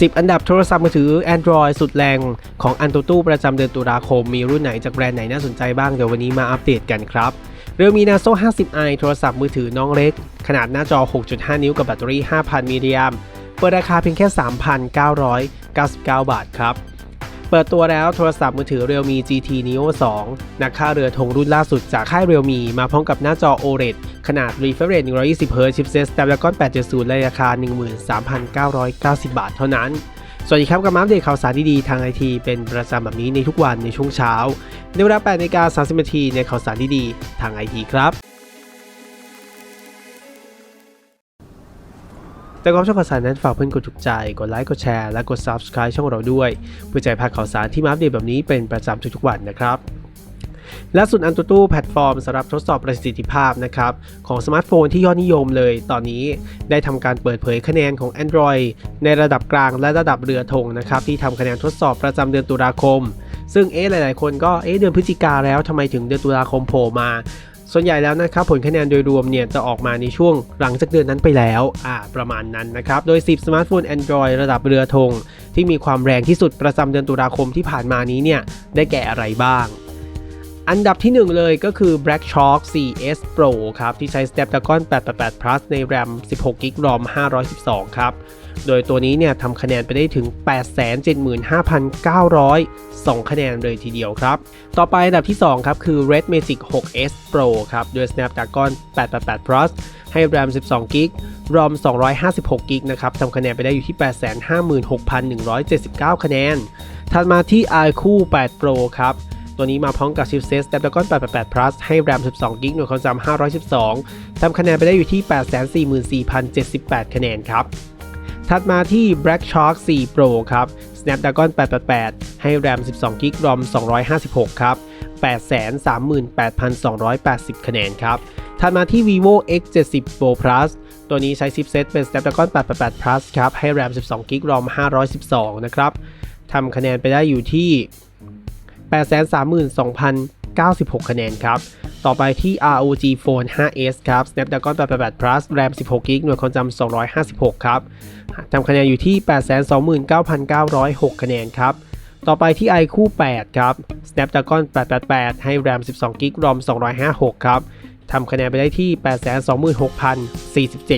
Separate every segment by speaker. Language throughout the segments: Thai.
Speaker 1: 10 อันดับโทรศัพท์มือถือ Android สุดแรงของอันตตู้ประจำเดือนตุลาคม มีรุ่นไหนจากแบรนด์ไหนน่าสนใจบ้าง เดี๋ยววันนี้มาอัปเดตกันครับเรื่อมี Naso 50i โทรศัพท์มือถือน้องเล็ก ขนาดหน้าจอ 6.5 นิ้วกับแบตเตอรี่ 5,000มิลลิแอมป์เปิดราคาเพียงแค่ 3,999 บาทครับ ปิดตัวแล้วโทรศัพท์มือถือ Realme GT Neo 2 นักค่าเรือธงรุ่นล่าสุดจากค่าย Realme มาพร้อมกับหน้าจอ OLED ขนาด refresh rate 120Hz chipset Snapdragon 870ในราคา 13,990 บาทเท่านั้น สวัสดีครับกับมาอัปเดตข่าวสารดีๆทางไอทีเป็นประจำแบบนี้ในทุกวันในช่วงเช้าในเวลา8นาฬิกา30นาทีในข่าวสารดีๆทางไอทีครับ แต่ความชอบข่าวสารนั้นฝากเพื่อนกดถูกใจ กดไลค์กดแชร์และกด Subscribe ช่องเราด้วย เพื่อจะให้พาข่าวสารที่มาอัปเดตแบบนี้เป็นประจำทุกๆวันนะครับและสุดอันตูตู้แพลตฟอร์มสำหรับทดสอบประสิทธิภาพนะครับของสมาร์ทโฟนที่ยอดนิยมเลย ตอนนี้ได้ทำการเปิดเผยคะแนนของ Android ในระดับกลางและระดับเรือธงนะครับที่ทำคะแนนทดสอบประจำเดือนตุลาคม ซึ่งเอ๊ะหลาย ๆ คนก็เอ๊ะเดือนพฤศจิกาแล้วทำไมถึงเดือนตุลาคมโผล่มา ส่วนใหญ่แล้วนะครับผลคะแนนโดยรวมเนี่ยจะออกมาในช่วงหลังจากเดือนนั้นไปแล้วอ่าประมาณนั้นนะครับ โดย 10 สมาร์ทโฟน Android ระดับเรือธงที่มีความแรงที่สุดประจำเดือนตุลาคมที่ผ่านมานี้เนี่ยได้แก่อะไรบ้าง อันดับที่ 1 เลยก็คือ Black Shark 4S Pro ครับที่ใช้ Snapdragon 888 Plus ใน RAM 16 GB ROM 512 ครับ โดยตัวนี้เนี่ยทำคะแนนไปได้ถึง 875,902 คะแนนเลยทีเดียวครับ ต่อไปอันดับที่ 2 ครับคือ Red Magic 6S Pro ครับด้วย Snapdragon 888 Plus ให้ RAM 12 GB ROM 256 GB นะครับทำคะแนนไปได้อยู่ที่ 856,179 คะแนน ถัดมาที่ iQOO 8 Pro ครับตัวนี้มาพร้อมกับชิปเซต Snapdragon 888 Plus ให้ RAM 12 GB หน่วยความจำ512 ทำคะแนนไปได้อยู่ที่ 844,078 คะแนนครับ ถัดมาที่ Black Shark 4 Pro ครับ Snapdragon 888 ให้ RAM 12 GB ROM 256 ครับ 838,280 คะแนนครับ ถัดมาที่ Vivo X70 Pro Plus ตัวนี้ใช้ชิปเซตเป็น Snapdragon 888 Plus ครับ ให้ RAM 12 GB ROM 512 นะครับ ทำคะแนนไปได้อยู่ที่ 96 คะแนนครับ ต่อไปที่ ROG Phone 5s ครับ Snapdragon 888 Plus RAM 16 GB หน่วยความจำ256 ครับทำคะแนนอยู่ที่ 829,906 คะแนนครับ ต่อไปที่ iQOO 8 ครับ Snapdragon 888 ให้ RAM 12 GB ROM 256 ครับทำคะแนนไปได้ที่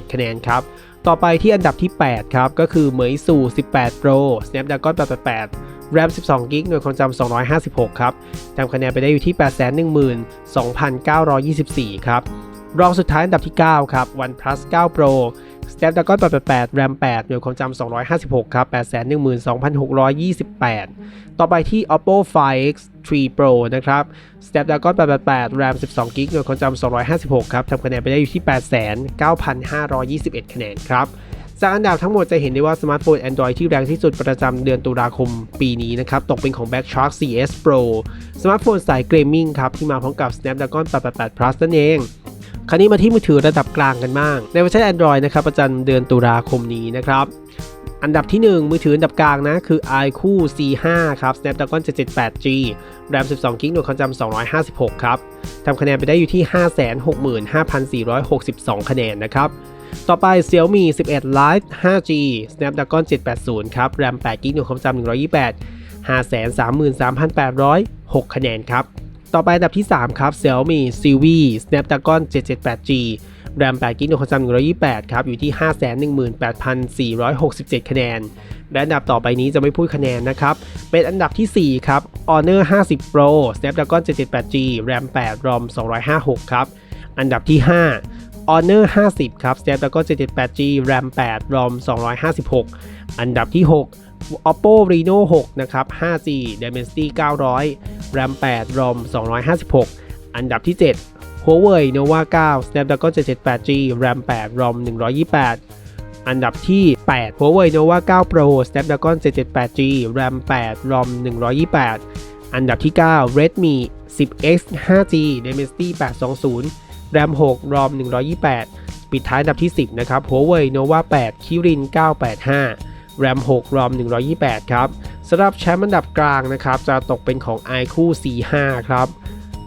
Speaker 1: 826,047 คะแนนครับ ต่อไปที่อันดับที่ 8 ครับ ก็คือเหมยสู่ 18 Pro Snapdragon 888 RAM 12 GB หน่วยความจำ 256 ครับทำคะแนนไปได้อยู่ที่ 812,924 ครับ รองสุดท้ายอันดับที่ 9 ครับ OnePlus 9 Pro Snapdragon 888 RAM 8หน่วยความจำ 256 ครับ 812,628 ต่อไปที่ Oppo Find X 3 Pro นะครับ Snapdragon 888 RAM 12 GB หน่วยความจำ 256 ครับ ทำคะแนนไปได้อยู่ที่89,521 คะแนนครับ จากอันดับทั้งหมดจะเห็นได้ว่าสมาร์ทโฟน Android ที่แรงที่สุดประจำเดือนตุลาคมปีนี้นะครับ ตกเป็นของ Black Shark 4S Pro สมาร์ทโฟนสายเกมมิ่งครับ ที่มาพร้อมกับ Snapdragon 888 Plus นั่นเองคราวนี้มาที่มือถือระดับกลางกันบ้าง ในเวอร์ชัน Android นะครับ ประจำเดือนตุลาคมนี้นะครับอันดับที่ 1 มือถืออันดับกลางนะ คือ iQOO C5 ครับ Snapdragon 778G RAM 12 GB หน่วยความจำ256 ครับทำคะแนนไปได้อยู่ที่ 565,462 คะแนนนะครับ ต่อไป Xiaomi 11 Lite 5G Snapdragon 780 ครับ RAM 8 GB หน่วยความจำ128 533,806 คะแนนครับ ต่อไปอันดับที่ 3 ครับ Xiaomi Civi Snapdragon 778G RAM 8 GB หน่วยความจำ128 ครับ อยู่ที่ 518,467 คะแนน และอันดับต่อไปนี้จะไม่พูดคะแนนนะครับ เป็นอันดับที่ 4 ครับ Honor 50 Pro Snapdragon 778G RAM 8 ROM 256 ครับ อันดับที่ 5 Honor 50 ครับ Snapdragon 778G RAM 8 ROM 256 อันดับที่ 6 Oppo Reno 6 นะครับ 5G Dimensity 900 RAM 8 ROM 256 อันดับที่ 7 Huawei Nova 9 Snapdragon 778G RAM 8 ROM 128 อันดับที่ 8 Huawei Nova 9 Pro Snapdragon 778G RAM 8 ROM 128 อันดับที่ 9 Redmi 10X 5G Dimensity 820 RAM 6 ROM 128 ปิดท้ายอันดับที่ 10 นะครับ Huawei Nova 8 Kirin 985 RAM 6 ROM 128 ครับสำหรับแชมป์อันดับกลางนะครับ จะตกเป็นของ iQOO C5 ครับ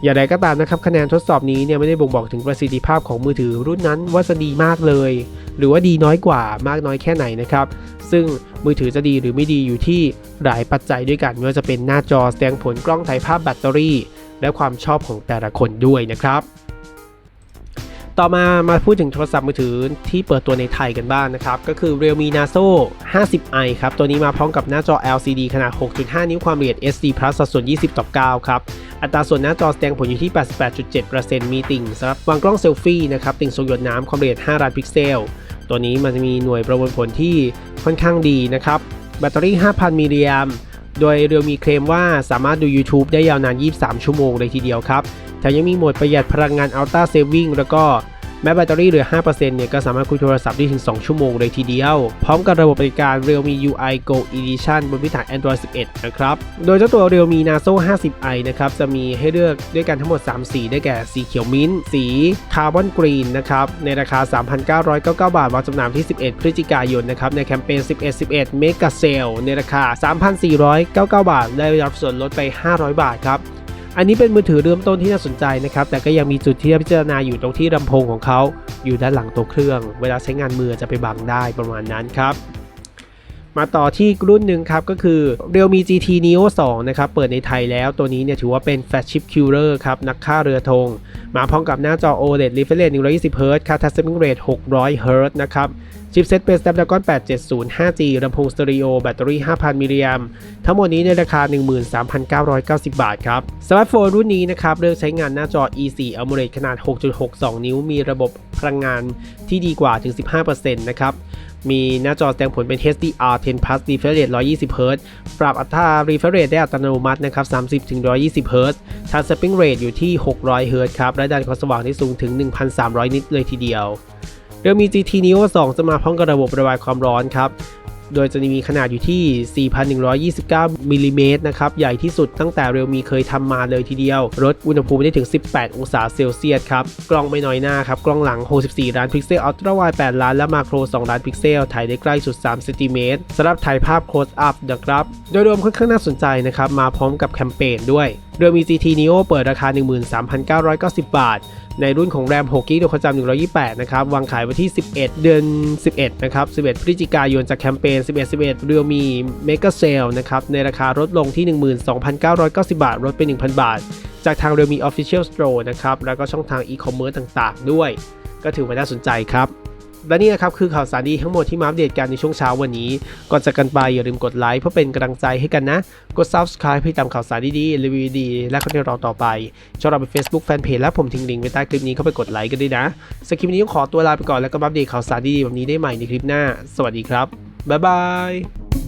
Speaker 1: อย่างไรก็ตามนะครับ คะแนนทดสอบนี้เนี่ยไม่ได้บ่งบอกถึงประสิทธิภาพของมือถือรุ่นนั้นว่าจะดีมากเลย หรือว่าดีน้อยกว่ามากน้อยแค่ไหนนะครับ ซึ่งมือถือจะดีหรือไม่ดีอยู่ที่หลายปัจจัยด้วยกันไม่ว่าจะเป็นหน้าจอแสดงผลกล้องถ่ายภาพแบตเตอรี่ และความชอบของแต่ละคนด้วยนะครับ ต่อมามาพูดถึงโทรศัพท์มือถือที่เปิดตัวในไทยกันบ้างนะครับ ก็คือ Realme Naso 50i ครับ ตัวนี้มาพร้อมกับหน้าจอ LCD ขนาด 6.5 นิ้วความละเอียด SD Plus สัดส่วน 20ต่อ9ครับ อัตราส่วนหน้าจอแสดงผลอยู่ที่ 88.7%มีติ่งสำหรับวางกล้องเซลฟี่นะครับ ติ่งทรงหยดน้ำความละเอียด 5 ล้านพิกเซล ตัวนี้มันจะมีหน่วยประมวลผลที่ค่อนข้างดีนะครับ แบตเตอรี่ 5,000 มิลลิแอมป์ โดยเรียวมีเคลมว่าสามารถดู YouTube ได้ยาวนาน 23 ชั่วโมงเลยทีเดียวครับ แถมยังมีโหมดประหยัดพลังงาน Ultra Saving แล้วก็ แม้แบตเตอรี่เหลือ 5%เนี่ยก็สามารถคุยโทรศัพท์ได้ถึง 2 ชั่วโมงเลยทีเดียว พร้อมกับระบบบริการ Realme UI Go Edition บนพื้นฐาน Android 11 นะครับ โดยเจ้าตัว Realme Naso 50i นะครับจะมีให้เลือกด้วยกันทั้งหมด 3 สีได้แก่สีเขียวมิ้นท์สีคาร์บอนกรีนนะครับในราคา 3,999 บาทวางจำหน่ายที่ 11 พฤศจิกายนนะครับในแคมเปญ 11 11 Mega Sale ในราคา 3,499 บาท ได้รับส่วนลดไป 500 บาทครับ อันนี้เป็นมือถือเริ่มต้นที่น่าสนใจนะครับ แต่ก็ยังมีจุดที่พิจารณาอยู่ตรงที่ลำโพงของเขา อยู่ด้านหลังตัวเครื่อง เวลาใช้งานมือจะไปบังได้ประมาณนั้นครับ มาต่อที่รุ่นหนึ่งครับก็คือ Realme GT Neo 2 นะครับ เปิดในไทยแล้วตัวนี้เนี่ยถือว่าเป็น Flagship Killer ครับ นักฆ่าเรือธง มาพร้อมกับหน้าจอ OLED refresh rate 120 Hz ค่า touch sampling rate 600 Hz นะครับชิปเซ็ตเป็น Snapdragon 870 5G ลำโพงสเตอริโอ แบตเตอรี่ 5,000 มิลลิแอมทั้งหมดนี้ในราคา 13,990 บาทครับ สมาร์ทโฟนรุ่นนี้นะครับเลือกใช้งานหน้าจอ E4 AMOLED ขนาด 6.62 นิ้ว มีระบบพลังงานที่ดีกว่าถึง 15%นะครับ มีหน้าจอแสดงผลเป็น HDR 10 Plus refresh rate 120 Hz ปรับอัตรา refresh rate ได้อัตโนมัตินะครับ 30-120 Hz touch sampling rate อยู่ที่ 600 Hz ครับ และด้านความสว่างที่สูงถึง 1,300 นิตเลยทีเดียวเรื่องมี GT Neo 2 จะมาพร้อมกับระบบระบายความร้อนครับ โดยจะมีขนาดอยู่ที่ 4,129มิลลิเมตรนะครับ ใหญ่ที่สุดตั้งแต่เรียวมีเคยทำมาเลยทีเดียว ลดอุณหภูมิได้ถึง 18 องศาเซลเซียสครับ กล้องไม่น้อยหน้าครับ กล้องหลัง 64 ล้านพิกเซล อัลตร้าไวด์8ล้าน และมาโคร 2 ล้านพิกเซล ถ่ายได้ใกล้สุด 3 เซนติเมตรสำหรับถ่ายภาพ close up นะครับ โดยรวมค่อนข้างน่าสนใจนะครับ มาพร้อมกับแคมเปญด้วย เรือมี GT Neo เปิดราคา 13,990 บาท ในรุ่นของแรม6กิกะความจำ128 นะครับ วางขายวันที่ 11 เดือน 11 นะครับ 11 พฤศจิกายนจากแคมเปญ 11 11 เรือมี Mega Sale นะครับ ในราคาลดลงที่ 12,990 บาทลดไป 1,000 บาท จากทางเรือมี Official Store นะครับ แล้วก็ช่องทาง e-commerce ต่าง ๆ ด้วย ก็ถือว่าน่าสนใจครับ และนี่นะครับคือข่าวสารดีทั้งหมดที่มาอัปเดตกันในช่วงเช้าวันนี้ ก่อนจากกันไปอย่าลืมกดไลค์เพื่อเป็นกำลังใจให้กันนะ กด subscribe เพื่อตามข่าวสารดีๆรีวิวดี และคอนเทนต์เราต่อไปชอบเราเป็น Facebook Fanpage และผมทิ้งลิงก์ไว้ใต้คลิปนี้เข้าไปกดไลค์กันด้วยนะสคริปนี้ต้องขอตัวลาไปก่อนแล้วก็มาอัปเดตข่าวสารดีๆแบบนี้ได้ใหม่ในคลิปหน้า สวัสดีครับบ๊ายบาย